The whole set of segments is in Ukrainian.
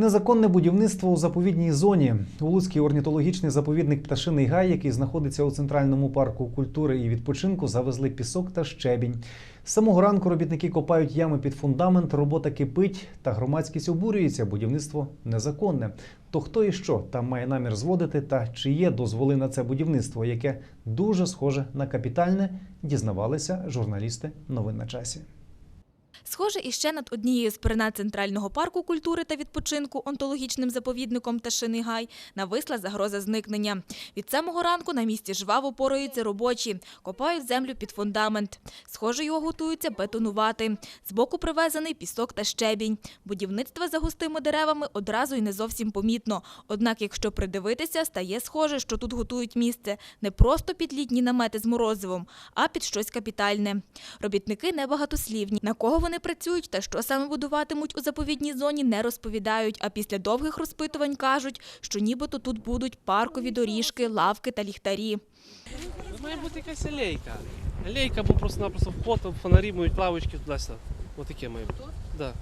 Незаконне будівництво у заповідній зоні. Улуцький орнітологічний заповідник Пташиний гай, який знаходиться у центральному парку культури і відпочинку, завезли пісок та щебінь. З самого ранку робітники копають ями під фундамент, робота кипить, та громадськість обурюється. Будівництво незаконне. То хто і що там має намір зводити, та чи є дозволи на це будівництво, яке дуже схоже на капітальне, дізнавалися журналісти новин на часі. Схоже, іще над однією з перенад Центрального парку культури та відпочинку онтологічним заповідником Пташиний гай нависла загроза зникнення. Від самого ранку на місці жваво пораються робочі, копають землю під фундамент. Схоже, його готуються бетонувати. Збоку привезений пісок та щебінь. Будівництва за густими деревами одразу й не зовсім помітно. Однак, якщо придивитися, стає схоже, що тут готують місце не просто під літні намети з морозивом, а під щось капітальне. Робітники небагатослівні. На кого вони працюють та що саме будуватимуть у заповідній зоні, не розповідають. А після довгих розпитувань кажуть, що нібито тут будуть паркові доріжки, лавки та ліхтарі. Має бути якась алейка. Алейка або просто-напросто вход, фонарі мають лавочки туди-сюди. Отаке має бути. Да.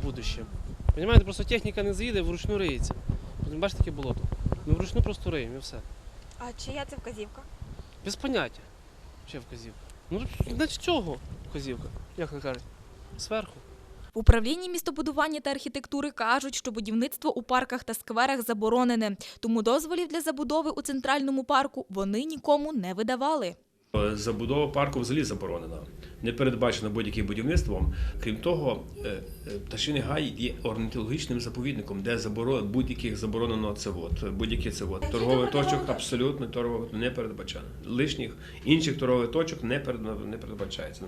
В будущем. Понимаєте, просто техніка не заїде, вручну риється. Бачите, таке болото. Ми вручну просто риємо і все. А чия це вказівка? Без поняття. Ще вказівка. Ну, значить цього вказівка. Як ви кажуть? Зверху. В управлінні містобудування та архітектури кажуть, що будівництво у парках та скверах заборонене, тому дозволів для забудови у центральному парку вони нікому не видавали. Забудова парку взагалі заборонена. Не передбачено будь-яким будівництвом. Крім того, е, е, пташиний гай є орнітологічним заповідником, де заборо- будь-яких заборонено це от, будь-які це от. Торгових точок абсолютно торгових не передбачено. Лишніх інших торгових точок не передбачається.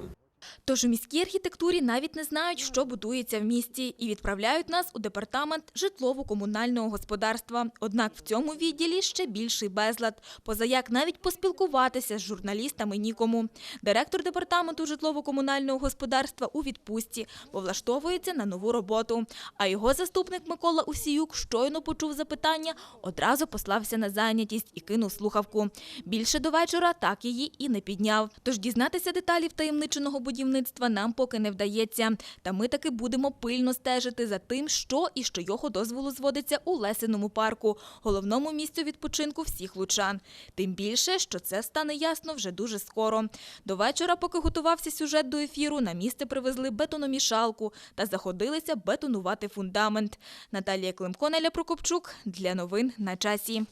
Тож у міській архітектурі навіть не знають, що будується в місті, і відправляють нас у департамент житлово-комунального господарства. Однак в цьому відділі ще більший безлад. Позаяк навіть поспілкуватися з журналістами нікому. Директор департаменту житлово-комунального господарства у відпустці, бо влаштовується на нову роботу. А його заступник Микола Усіюк щойно почув запитання, одразу послався на зайнятість і кинув слухавку. Більше до вечора так її і не підняв. Тож дізнатися деталі втаємниченого будівництва нам поки не вдається. Та ми таки будемо пильно стежити за тим, що і що його дозволу зводиться у Лесиному парку, головному місцю відпочинку всіх лучан. Тим більше, що це стане ясно вже дуже скоро. До вечора, поки готувався сюжет до ефіру, на місце привезли бетономішалку та заходилися бетонувати фундамент. Наталія Климко, Неля Прокопчук для новин на часі.